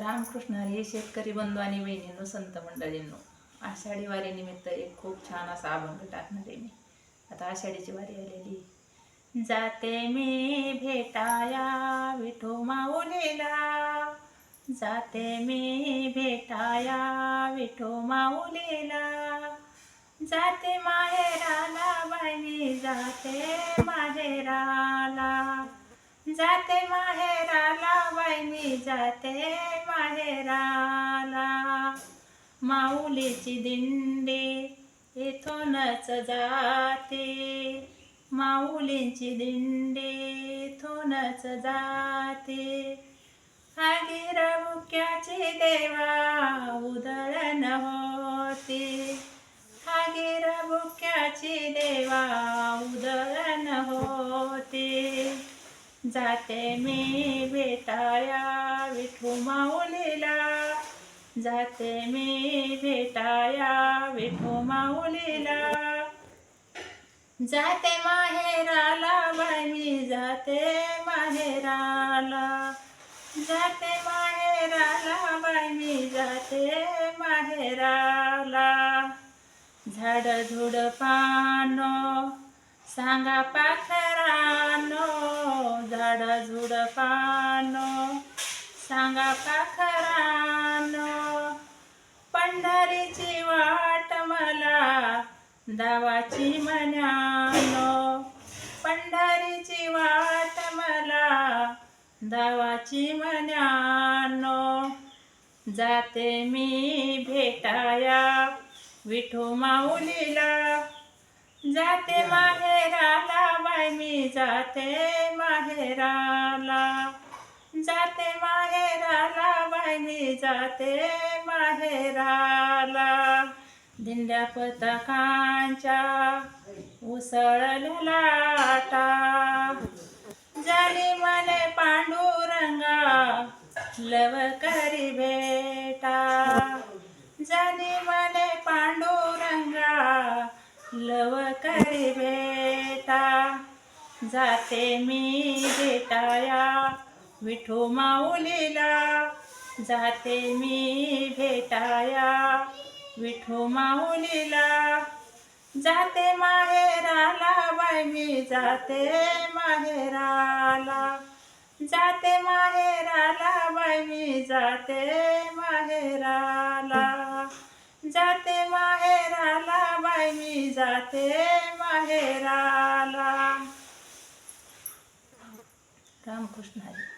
रामकृष्ण हरी शेतकरी बंधू आणि बहिणींनो संत मंडळींनो आषाढी वारीनिमित्त एक खूप छान असा अभंग टाकणार आहे मी. आता आषाढीची वारी आलेली जाते मी भेटाया विठो माऊलीला. जाते मी भेटाया विठो माऊलीला. जाते माहेराला बाई जाते मा जाते माहेराला बाई जाते माहेराला. माऊलीची दिंडी इथूनच जाते. माऊलींची दिंडी इथूनच जाते. हागीर मुक्याची देवा उधळण होते. हागीर बुक्याची देवा उधळण होते. जाते मी भेटाया विठू माऊलीला. जाते मी भेटाया विठू माऊलीला. जाते माहेराला बाई मी जाते माहेराला. जाते माहेराला बाई मी जाते माहेराला. झाड झुड पानो सांगा पानो झाड झुड पानो सांगा पाखरानो पंढरीची वाट मला दावाची म्हणानो. पंढरीची वाट मला दावाची म्हणानो. जाते मी भेटाया विठू माऊलीला. जाते माहे मी जाते माहेराला जाते माहेराला बाई मी जाते माहेराला. दिंड्या पथकांच्या उसळल्या लाटा जाणी मने पांडुरंगा लवकरी बेटा जाणी मने जाते मी भेटाया विठू माऊलीला. जाते मी भेटाया विठू माऊलीला. जाते माहेराला बाई मी जाते माहेराला. जाते माहेराला बाई मी जाते माहेराला. जाते माहेराला बाई मी जाते माहेराला. રામકૃષ્ણ હરી.